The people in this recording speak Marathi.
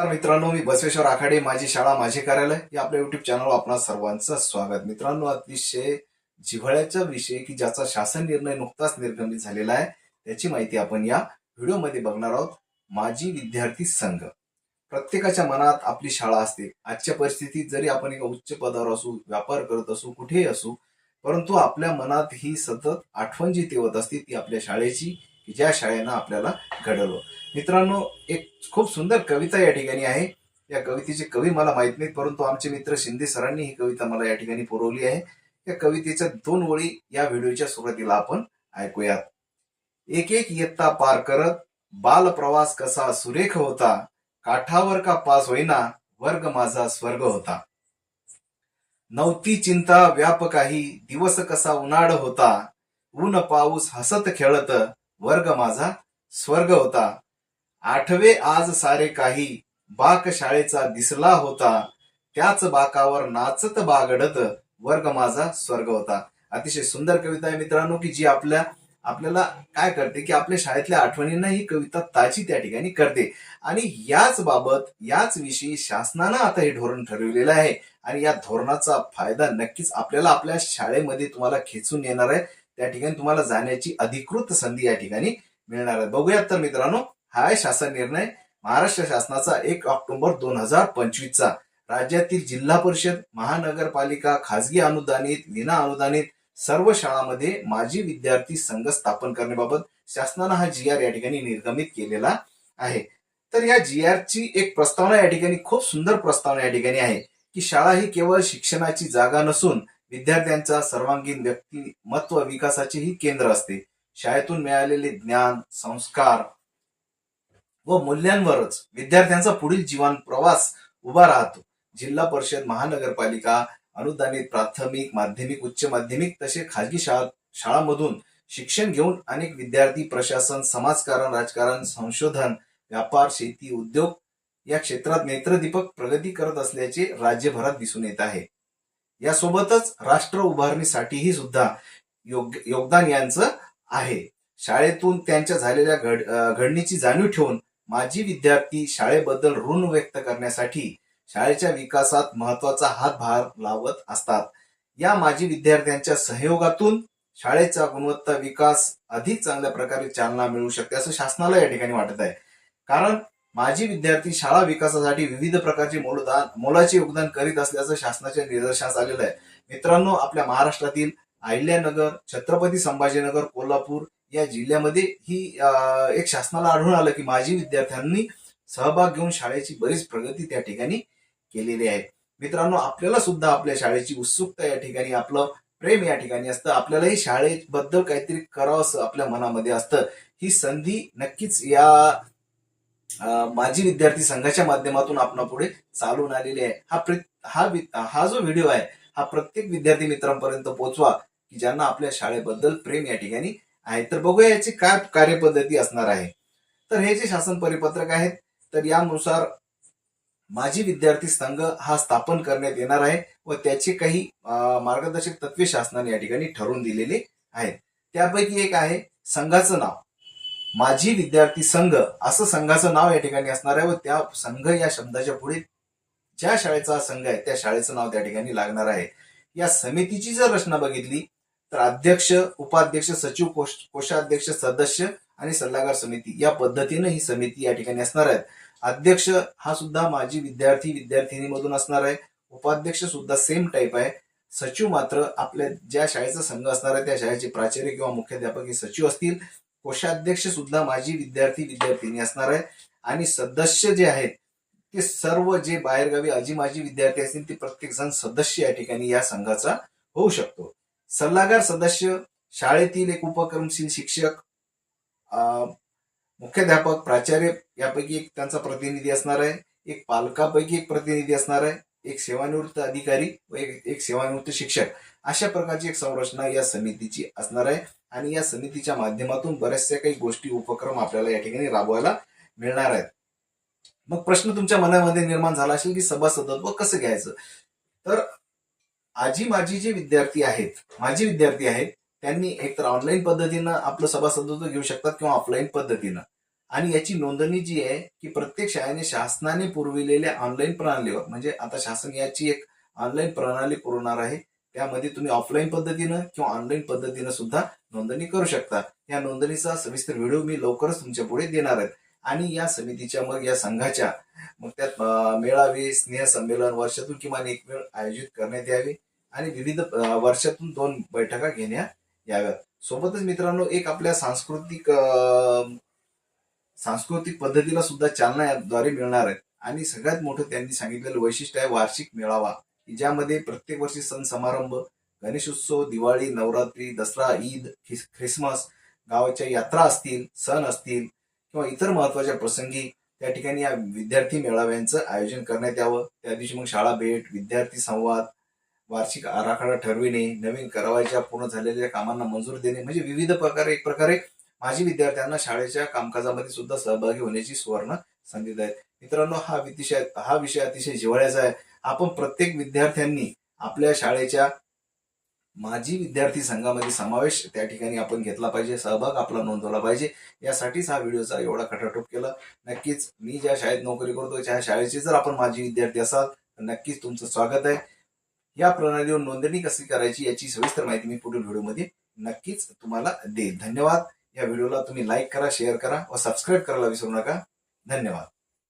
तर मित्रांनो मी बसवेश्वर आखाडे माझी शाळा माझे कार्यालय. या आपल्या युट्यूब चॅनलवर आपणा सर्वांचं स्वागत. मित्रांनो अतिशय जिव्हाळ्याचा विषय की ज्याचा शासन निर्णय नुकताच निर्गमित झालेला आहे. त्याची माहिती आपण या व्हिडिओमध्ये बघणार आहोत. माजी विद्यार्थी संघ. प्रत्येकाच्या मनात आपली शाळा असते. आजच्या परिस्थितीत जरी आपण एका उच्च पदावर असू व्यापार करत असू कुठेही असू परंतु आपल्या मनात ही सतत आठवण जी तेवत असते ती आपल्या शाळेची की ज्या शाळेनं आपल्याला घडवलं. मित्रांनो एक खूप सुंदर कविता या ठिकाणी आहे. या कवितेचे कवी मला माहीत नाहीत परंतु आमचे मित्र शिंदे सरांनी ही कविता मला या ठिकाणी पुरवली आहे. या कवितेच्या दोन ओळी या व्हिडिओच्या सुरुवातीला आपण ऐकूयात. एक एक इयत्ता पार करत बाल प्रवास कसा सुरेख होता काठावर का पास होईना वर्ग माझा स्वर्ग होता. नव्हती चिंता व्याप काही दिवस कसा उन्हाळ होता ऊन पाऊस हसत खेळत वर्ग माझा स्वर्ग होता. आठवे आज सारे काही बाक शाळेचा दिसला होता. त्याच बाकावर नाचत बागडत वर्ग माझा स्वर्ग होता. अतिशय सुंदर कविता आहे मित्रांनो की जी आपल्या आपल्याला काय करते की आपल्या शाळेतल्या आठवणींना ही कविता ताजी त्या ठिकाणी करते. आणि याच बाबत याच विषयी शासनानं आता हे धोरण ठरवलेलं आहे. आणि या धोरणाचा फायदा नक्कीच आपल्याला आपल्या शाळेमध्ये तुम्हाला खेचून येणार आहे. त्या ठिकाणी तुम्हाला जाण्याची अधिकृत संधी या ठिकाणी मिळणार आहे. बघूयात तर मित्रांनो हा शासन निर्णय. महाराष्ट्र शासनाचा एक ऑक्टोबर दोन हजार पंचवीसचा. राज्यातील जिल्हा परिषद महानगरपालिका खासगी अनुदानित विना अनुदानित सर्व शाळांमध्ये माजी विद्यार्थी संघ स्थापन करण्याबाबत शासनानं हा जी आर या ठिकाणी निर्गमित केलेला आहे. तर या जी ची एक प्रस्तावना या ठिकाणी खूप सुंदर प्रस्तावना या ठिकाणी आहे की शाळा ही केवळ शिक्षणाची जागा नसून विद्यार्थ्यांचा सर्वांगीण व्यक्तिमत्व विकासाचे ही केंद्र असते. शाळेतून मिळालेले ज्ञान संस्कार व मूल्यांवरच विद्यार्थ्यांचा पुढील जीवन प्रवास उभा राहतो. जिल्हा परिषद महानगरपालिका अनुदानित प्राथमिक माध्यमिक उच्च माध्यमिक तसे खाजगी शाळा शाळांमधून शिक्षण घेऊन अनेक विद्यार्थी प्रशासन समाजकारण राजकारण संशोधन व्यापार शेती उद्योग या क्षेत्रात नेत्रदीपक प्रगती करत असल्याचे राज्यभरात दिसून येत आहे. यासोबतच राष्ट्र उभारणीसाठीही सुद्धा योग योगदान यांचं आहे. शाळेतून त्यांच्या झालेल्या घड घडणीची जाणीव ठेवून माजी विद्यार्थी शाळेबद्दल ऋण व्यक्त करण्यासाठी शाळेच्या विकासात महत्त्वाचा हातभार लावत असतात. या माजी विद्यार्थ्यांच्या सहयोगातून शाळेचा गुणवत्ता विकास अधिक चांगल्या प्रकारे चालना मिळू शकते असं शासनाला या ठिकाणी वाटत आहे. कारण माजी विद्यार्थी शाळा विकासासाठी विविध प्रकारचे मोलदान मोलाचे योगदान करीत असल्याचं शासनाच्या निदर्शनास आलेलं आहे. मित्रांनो आपल्या महाराष्ट्रातील अहिल्यानगर छत्रपती संभाजीनगर कोल्हापूर या जिल्ह्यामध्ये ही एक शासनाला आढळून आलं की माजी विद्यार्थ्यांनी सहभाग घेऊन शाळेची बरीच प्रगती त्या ठिकाणी केलेली आहे. मित्रांनो आपल्याला सुद्धा आपल्या शाळेची उत्सुकता या ठिकाणी आपलं प्रेम या ठिकाणी असतं. आपल्यालाही शाळेबद्दल काहीतरी करावं असं आपल्या मनामध्ये असतं. ही संधी नक्कीच या माजी विद्यार्थी संघाच्या माध्यमातून आपण पुढे चालून आलेली आहे. हा हा हा जो व्हिडिओ आहे हा प्रत्येक विद्यार्थी मित्रांपर्यंत पोहोचवा की ज्यांना आपल्या शाळेबद्दल प्रेम या ठिकाणी आहे. तर बघूया याची काय कार्यपद्धती असणार आहे. तर हे जे शासन परिपत्रक आहेत तर यानुसार माजी विद्यार्थी संघ हा स्थापन करण्यात येणार आहे व त्याचे काही मार्गदर्शक तत्वे शासनाने या ठिकाणी ठरवून दिलेले आहेत. त्यापैकी एक आहे संघाचं नाव. माझी विद्यार्थी संघ असं संघाचं नाव या ठिकाणी असणार आहे व त्या संघ या शब्दाच्या पुढे ज्या शाळेचा संघ आहे त्या शाळेचं नाव त्या ठिकाणी लागणार आहे. या समितीची जर रचना बघितली तर अध्यक्ष उपाध्यक्ष सचिव कोश कोषाध्यक्ष सदस्य आणि सल्लागार समिती या पद्धतीने ही समिती या ठिकाणी असणार आहेत. अध्यक्ष हा सुद्धा माजी विद्यार्थी विद्यार्थिनीमधून असणार आहे. उपाध्यक्ष सुद्धा सेम टाईप आहे. सचिव मात्र आपल्या ज्या शाळेचा संघ असणार आहे त्या शाळेचे प्राचार्य किंवा मुख्याध्यापक हे सचिव असतील. कोषाध्यक्ष सुद्धा माझी विद्यार्थी विद्यार्थिनी असणार आहे आणि सदस्य जे आहेत ते सर्व जे बाहेरगावी आजी माजी विद्यार्थी असतील ते प्रत्येक जण सदस्य या ठिकाणी या संघाचा होऊ शकतो. सल्लागार सदस्य शाळेतील एक उपक्रमशील शिक्षक मुख्याध्यापक प्राचार्य यापैकी एक त्यांचा प्रतिनिधी असणार आहे. एक पालकापैकी एक प्रतिनिधी असणार आहे. एक सेवानिवृत्त अधिकारी व एक एक सेवानिवृत्त शिक्षक. अशा प्रकारची एक संरचना या समितीची असणार आहे. आणि या समितीच्या माध्यमातून बऱ्याचशा काही गोष्टी उपक्रम आपल्याला या ठिकाणी राबवायला मिळणार आहेत. मग प्रश्न तुमच्या मनामध्ये निर्माण झाला असेल की सभासदत्व कसं घ्यायचं? तर आजी माझी जे विद्यार्थी आहेत माझी विद्यार्थी आहेत त्यांनी एकतर ऑनलाईन पद्धतीनं आपलं सभासदत्व घेऊ शकतात किंवा ऑफलाईन पद्धतीनं. आणि याची नोंदणी जी आहे की प्रत्येक शाळेने शासनाने पुरविलेल्या ऑनलाईन प्रणालीवर म्हणजे आता शासन याची एक ऑनलाईन प्रणाली पुरवणार आहे त्यामध्ये तुम्ही ऑफलाईन पद्धतीनं किंवा ऑनलाईन पद्धतीनं सुद्धा नोंदणी करू शकता. या नोंदणीचा सविस्तर व्हिडिओ मी लवकरच तुमच्यापुढे देणार आहे. आणि या समितीच्या मग या संघाच्या मग त्यात मेळावे स्नेह संमेलन वर्षातून किमान एक वेळ आयोजित करण्यात यावे. आणि विविध वर्षातून दोन बैठका घेण्यात याव्यात. सोबतच मित्रांनो एक आपल्या सांस्कृतिक सांस्कृतिक पद्धतीला सुद्धा चालना याद्वारे मिळणार आहे. आणि सगळ्यात मोठं त्यांनी सांगितलेलं वैशिष्ट्य आहे वार्षिक मेळावा. की ज्यामध्ये प्रत्येक वर्षी सण समारंभ गणेशोत्सव दिवाळी नवरात्री दसरा ईद ख्रिसमस गावाच्या यात्रा असतील सण असतील किंवा इतर महत्त्वाच्या प्रसंगी त्या ठिकाणी या विद्यार्थी मेळाव्यांचं आयोजन करण्यात यावं. त्या दिवशी मग शाळा भेट विद्यार्थी संवाद वार्षिक आराखडा ठरविणे नवीन करावयाच्या पूर्ण झालेल्या कामांना मंजूर देणे म्हणजे विविध प्रकारे एक प्रकारे माजी विद्यार्थ्यांना शाळेच्या कामकाजामध्ये सुद्धा सहभागी होण्याची सुवर्ण संधी आहे मित्रांनो हा विषय हा विषय अतिशय जिव्हाळ्याचा आहे. आपण प्रत्येक विद्यार्थ्यांनी आपल्या शाळेच्या माजी विद्यार्थी संघामध्ये समावेश त्या ठिकाणी आपण घेतला पाहिजे सहभाग आपला नोंदवला पाहिजे. यासाठीच हा व्हिडिओचा एवढा खटाटोप केला. नक्कीच मी ज्या शाळेत नोकरी करतो त्या शाळेचे जर आपण माजी विद्यार्थी असाल तर नक्कीच तुमचं स्वागत आहे. या प्रणालीवर नोंदणी कशी करायची याची सविस्तर माहिती मी पुढील व्हिडिओमध्ये नक्कीच तुम्हाला देईल धन्यवाद. या व्हिडिओला तुम्ही लाईक करा शेअर करा व सबस्क्राईब करायला विसरू नका. धन्यवाद.